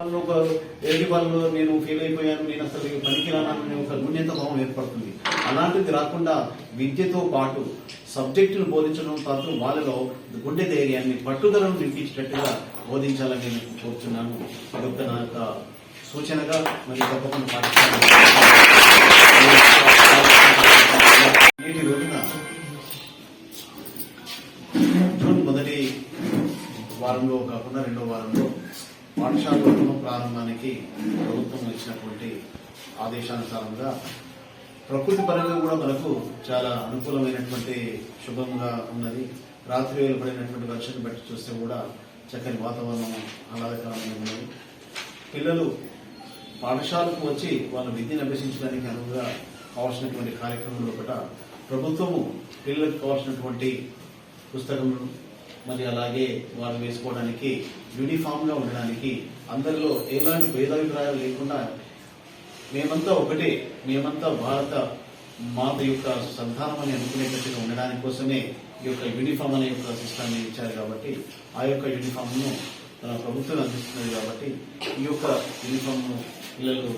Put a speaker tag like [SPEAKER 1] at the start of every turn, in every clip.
[SPEAKER 1] ఒక ఎదుటి వాళ్ళు నేను ఫెయిల్ అయిపోయాను నేను అసలు పనికిరానని ఒక గుణ్యత భావం ఏర్పడుతుంది. అలాంటిది రాకుండా విద్యతో పాటు సబ్జెక్టును బోధించడం పాటు వాళ్ళలో గుండె ధైర్యాన్ని పట్టుదలను నింపించేటట్టుగా బోధించాలని నేను కోరుతున్నాను అదొక నా యొక్క సూచనగా మరి తప్పకుండా పాటిస్తాను. నేటి రోజున జూన్ మొదటి వారంలో కాకుండా రెండో వారంలో పాఠశాల ప్రారంభానికి ప్రభుత్వం ఇచ్చినటువంటి ఆదేశానుసారంగా ప్రకృతి పరంగా కూడా మనకు చాలా అనుకూలమైనటువంటి శుభంగా ఉన్నది. రాత్రి వేలు పడినటువంటి వర్షాన్ని బట్టి చూస్తే కూడా చక్కని వాతావరణం ఆహ్లాదకరంగా ఉన్నది. పిల్లలు పాఠశాలకు వచ్చి వాళ్ళ విద్యను అభ్యసించడానికి అనువుగా కావాల్సినటువంటి కార్యక్రమంలో ఒకట ప్రభుత్వము పిల్లలకు కావాల్సినటువంటి పుస్తకములను మరి అలాగే వారు వేసుకోవడానికి యూనిఫామ్గా ఉండడానికి అందరిలో ఎలాంటి భేదాభిప్రాయాలు లేకుండా మేమంతా ఒకటే మేమంతా భారత మాత యొక్క సంతానం అని అనుకునేటట్టుగా ఉండడానికి కోసమే ఈ యొక్క యూనిఫామ్ అనే యొక్క సిస్టాన్ని ఇచ్చారు కాబట్టి ఆ యొక్క యూనిఫామ్ను మన ప్రభుత్వం అందిస్తున్నది కాబట్టి ఈ యొక్క యూనిఫామ్ను పిల్లలు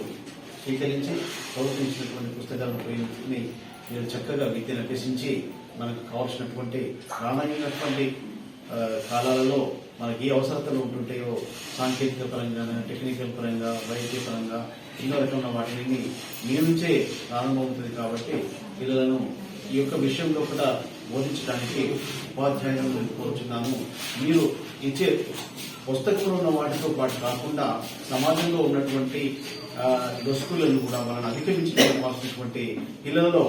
[SPEAKER 1] స్వీకరించి ప్రభుత్వం ఇచ్చినటువంటి పుస్తకాలను ఉపయోగించుకుని మీరు చక్కగా విద్యను అభ్యసించి మనకు కావాల్సినటువంటి రానైనటువంటి కాలాలలో మనకి ఏ అవసరతలు ఉంటుంటాయో సాంకేతిక పరంగా టెక్నికల్ పరంగా వైద్య పరంగా ఎన్నో రకమైన వాటిని మీ నుంచే ప్రారంభమవుతుంది కాబట్టి పిల్లలను ఈ యొక్క విషయంలో కూడా బోధించడానికి ఉపాధ్యాయులను కోరుచున్నాను మీరు ఇచ్చే పుస్తకంలో ఉన్న వాటితో పాటు కాకుండా సమాజంలో ఉన్నటువంటి ఆ, కూడా వాళ్ళని అధిగమించుకోవాల్సినటువంటి పిల్లలలో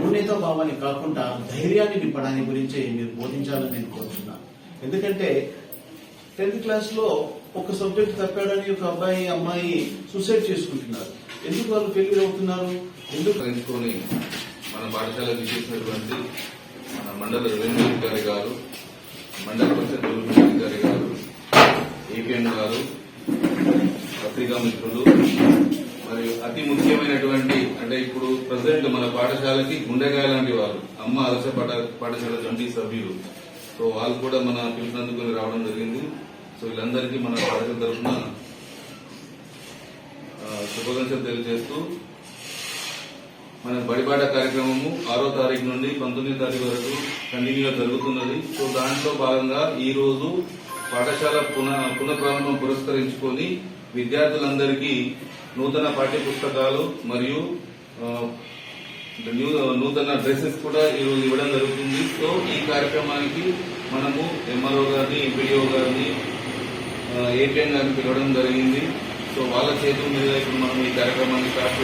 [SPEAKER 1] ఉన్నత భావాన్ని కాకుండా ధైర్యాన్ని నింపడానికి గురించి మీరు బోధించాలని నేను కోరుతున్నాను ఎందుకంటే టెన్త్ క్లాస్లో ఒక సబ్జెక్ట్ తప్పాడని ఒక అబ్బాయి అమ్మాయి సూసైడ్ చేసుకుంటున్నారు. ఎందుకు వాళ్ళు ఫెయిల్యూర్ అవుతున్నారు? ఎందుకు
[SPEAKER 2] ఎంచుకొని మన పాఠశాలకు చేసినటువంటి మన మండల రెవెన్యూ అధికారి గారు మండల పరిషత్ డెవలప్మెంట్ అధికారి గారు ఏపీఎం గారు పత్రికా మిత్రులు మరియు అతి ముఖ్యమైనటువంటి అంటే ఇప్పుడు ప్రజెంట్ మన పాఠశాలకి గుండెగాయ లాంటి వారు అమ్మ అలస పాఠ- పాఠశాల కమిటీ సభ్యులు. సో వాళ్ళు కూడా మన పిలుపునందుకొని రావడం జరిగింది. సో వీళ్ళందరికీ మన పాఠశాల తరఫున శుభాకాంక్షలు తెలియజేస్తూ మన బడిబాట కార్యక్రమము ఆరో తారీఖు నుండి పంతొమ్మిది తారీఖు వరకు కంటిన్యూగా జరుగుతున్నది. సో దాంట్లో భాగంగా ఈ రోజు పాఠశాల పునః పునఃప్రారంభం పురస్కరించుకొని విద్యార్థులందరికీ నూతన పాఠ్య పుస్తకాలు మరియు న్యూ- నూతన డ్రెస్సెస్ కూడా ఈరోజు ఇవ్వడం జరుగుతుంది. సో ఈ కార్యక్రమానికి మనము ఎంఆర్ఓ గారిని ఎంపీడీఓ గారిని ఏపీఎం గారిని పిలవడం జరిగింది. సో వాళ్ళ చేతుల మీద ఇప్పుడు మనం ఈ కార్యక్రమాన్ని స్టార్ట్